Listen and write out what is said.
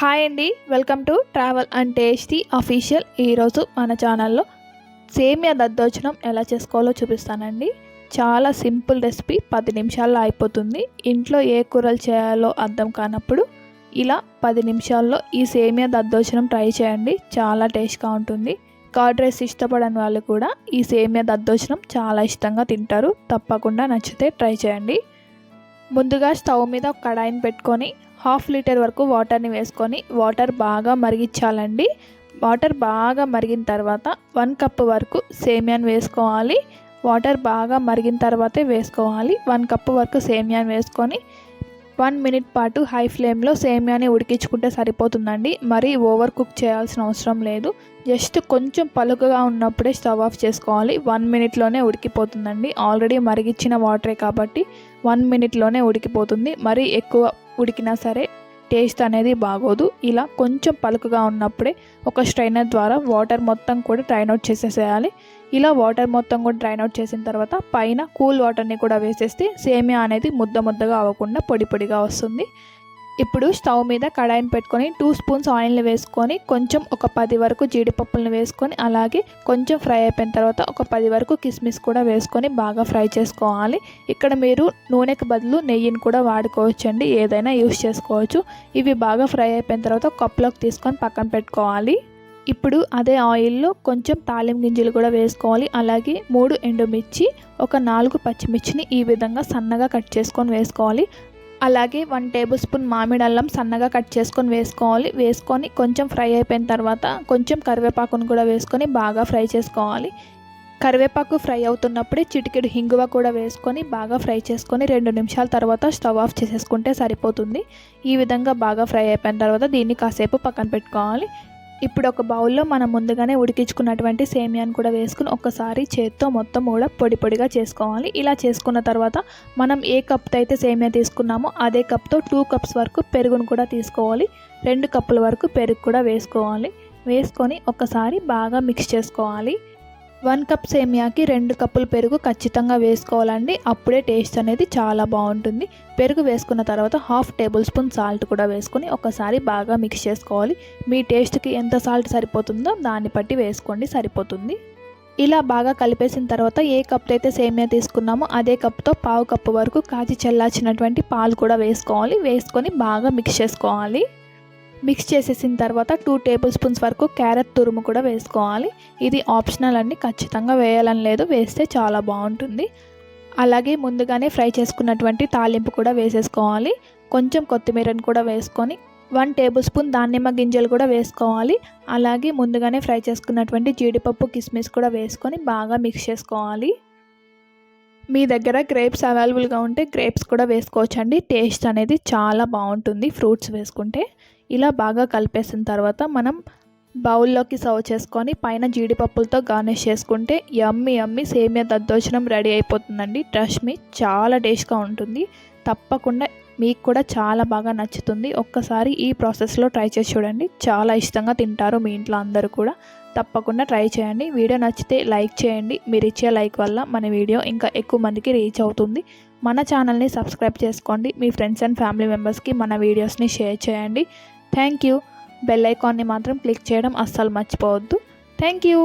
Hi అండి welcome to travel and tasty official ఈరోజు మన ఛానల్లో సేమియా దద్దోజనం ఎలా చేసుకోవాలో చూపిస్తానండి. చాలా సింపుల్ రెసిపీ పది నిమిషాల్లో అయిపోతుంది. ఇంట్లో ఏ కూరలు చేయాలో అర్థం కానప్పుడు ఇలా పది నిమిషాల్లో ఈ సేమియా దద్దోజనం ట్రై చేయండి చాలా టేస్ట్గా ఉంటుంది. కర్డ్ రైస్ ఇష్టపడని వాళ్ళు కూడా ఈ సేమియా దద్దోజనం చాలా ఇష్టంగా తింటారు. తప్పకుండా నచ్చితే ట్రై చేయండి. ముందుగా స్టవ్ మీద ఒక కడాయిని పెట్టుకొని హాఫ్ లీటర్ వరకు వాటర్ని వేసుకొని వాటర్ బాగా మరిగించాలండి. వాటర్ బాగా మరిగిన తర్వాత వన్ కప్ వరకు సేమియాన్ వేసుకోవాలి. వాటర్ బాగా మరిగిన తర్వాతే వేసుకోవాలి. వన్ కప్ వరకు సేమియాన్ వేసుకొని వన్ మినిట్ పాటు హై ఫ్లేమ్లో సేమియాని ఉడికించుకుంటే సరిపోతుందండి. మరీ ఓవర్ కుక్ చేయాల్సిన అవసరం లేదు. జస్ట్ కొంచెం పలుకగా ఉన్నప్పుడే స్టవ్ ఆఫ్ చేసుకోవాలి. వన్ మినిట్లోనే ఉడికిపోతుందండి. ఆల్రెడీ మరిగించిన వాటరే కాబట్టి వన్ మినిట్లోనే ఉడికిపోతుంది. మరీ ఎక్కువ ఉడికినా సరే టేస్ట్ అనేది బాగోదు. ఇలా కొంచెం పలుకుగా ఉన్నప్పుడే ఒక స్ట్రైనర్ ద్వారా వాటర్ మొత్తం కూడా డ్రైన్ అవుట్ చేసేసేయాలి. ఇలా వాటర్ మొత్తం కూడా డ్రైన్ అవుట్ చేసిన తర్వాత పైన కూల్ వాటర్ని కూడా వేసేస్తే సేమియా అనేది ముద్ద ముద్దగా అవ్వకుండా పొడి పొడిగా వస్తుంది. ఇప్పుడు స్టవ్ మీద కడాయిని పెట్టుకొని టూ స్పూన్స్ ఆయిల్ని వేసుకొని కొంచెం ఒక పది వరకు జీడిపప్పులను వేసుకొని అలాగే కొంచెం ఫ్రై అయిపోయిన తర్వాత ఒక పది వరకు కిస్మిస్ కూడా వేసుకొని బాగా ఫ్రై చేసుకోవాలి. ఇక్కడ మీరు నూనెకి బదులు నెయ్యిని కూడా వాడుకోవచ్చు అండి ఏదైనా యూస్ చేసుకోవచ్చు. ఇవి బాగా ఫ్రై అయిపోయిన తర్వాత కప్లోకి తీసుకొని పక్కన పెట్టుకోవాలి. ఇప్పుడు అదే ఆయిల్లో కొంచెం తాలిం గింజలు కూడా వేసుకోవాలి. అలాగే మూడు ఎండుమిర్చి ఒక నాలుగు పచ్చిమిర్చిని ఈ విధంగా సన్నగా కట్ చేసుకొని వేసుకోవాలి. అలాగే వన్ టేబుల్ స్పూన్ మామిడి అల్లం సన్నగా కట్ చేసుకొని వేసుకోవాలి. వేసుకొని కొంచెం ఫ్రై అయిపోయిన తర్వాత కొంచెం కరివేపాకును కూడా వేసుకొని బాగా ఫ్రై చేసుకోవాలి. కరివేపాకు ఫ్రై అవుతున్నప్పుడే చిటికెడు హింగువ కూడా వేసుకొని బాగా ఫ్రై చేసుకొని రెండు నిమిషాల తర్వాత స్టవ్ ఆఫ్ చేసేసుకుంటే సరిపోతుంది. ఈ విధంగా బాగా ఫ్రై అయిపోయిన తర్వాత దీన్ని కాసేపు పక్కన పెట్టుకోవాలి. ఇప్పుడు ఒక బౌల్లో మనం ముందుగానే ఉడికించుకున్నటువంటి సేమియాను కూడా వేసుకుని ఒకసారి చేత్తో మొత్తం కూడా పొడి పొడిగా చేసుకోవాలి. ఇలా చేసుకున్న తర్వాత మనం ఏ కప్తో అయితే సేమియా తీసుకున్నామో అదే కప్తో టూ కప్స్ వరకు పెరుగును కూడా తీసుకోవాలి. రెండు కప్పుల వరకు పెరుగు కూడా వేసుకోవాలి. వేసుకొని ఒకసారి బాగా మిక్స్ చేసుకోవాలి. వన్ కప్ సేమియాకి రెండు కప్పులు పెరుగు ఖచ్చితంగా వేసుకోవాలండి. అప్పుడే టేస్ట్ అనేది చాలా బాగుంటుంది. పెరుగు వేసుకున్న తర్వాత హాఫ్ టేబుల్ స్పూన్ సాల్ట్ కూడా వేసుకొని ఒకసారి బాగా మిక్స్ చేసుకోవాలి. మీ టేస్ట్కి ఎంత సాల్ట్ సరిపోతుందో దాన్ని బట్టి వేసుకోండి సరిపోతుంది. ఇలా బాగా కలిపేసిన తర్వాత ఏ కప్తో అయితే సేమియా తీసుకున్నామో అదే కప్తో పావు కప్పు వరకు కాచి చల్లార్చినటువంటి పాలు కూడా వేసుకోవాలి. వేసుకొని బాగా మిక్స్ చేసుకోవాలి. మిక్స్ చేసేసిన తర్వాత టూ టేబుల్ స్పూన్స్ వరకు క్యారెట్ తురుము కూడా వేసుకోవాలి. ఇది ఆప్షనల్ అండి ఖచ్చితంగా వేయాలని లేదు వేస్తే చాలా బాగుంటుంది. అలాగే ముందుగానే ఫ్రై చేసుకున్నటువంటి తాలింపు కూడా వేసేసుకోవాలి. కొంచెం కొత్తిమీరని కూడా వేసుకొని వన్ టేబుల్ స్పూన్ దానిమ్మ గింజలు కూడా వేసుకోవాలి. అలాగే ముందుగానే ఫ్రై చేసుకున్నటువంటి జీడిపప్పు కిస్మిస్ కూడా వేసుకొని బాగా మిక్స్ చేసుకోవాలి. మీ దగ్గర గ్రేప్స్ అవైలబుల్గా ఉంటే గ్రేప్స్ కూడా వేసుకోవచ్చండి. టేస్ట్ అనేది చాలా బాగుంటుంది ఫ్రూట్స్ వేసుకుంటే. ఇలా బాగా కలిపేసిన తర్వాత మనం బౌల్లోకి సర్వ్ చేసుకొని పైన జీడిపప్పులతో గార్నిష్ చేసుకుంటే యమ్మి యమ్మి సేమియా దద్దోజనం రెడీ అయిపోతుందండి. ట్రస్ట్ మీ చాలా టేస్ట్గా ఉంటుంది. తప్పకుండా మీకు కూడా చాలా బాగా నచ్చుతుంది. ఒక్కసారి ఈ ప్రాసెస్లో ట్రై చేసి చూడండి. చాలా ఇష్టంగా తింటారు మీ ఇంట్లో అందరూ కూడా. తప్పకుండా ట్రై చేయండి. వీడియో నచ్చితే లైక్ చేయండి. మీరు ఇచ్చే లైక్ వల్ల మన వీడియో ఇంకా ఎక్కువ మందికి రీచ్ అవుతుంది. మన ఛానల్ని సబ్స్క్రైబ్ చేసుకోండి. మీ ఫ్రెండ్స్ అండ్ ఫ్యామిలీ మెంబర్స్కి మన వీడియోస్ని షేర్ చేయండి. Thank you. బెల్ ఐకాన్ని మాత్రం క్లిక్ చేయడం అస్సలు మర్చిపోవద్దు. Thank you.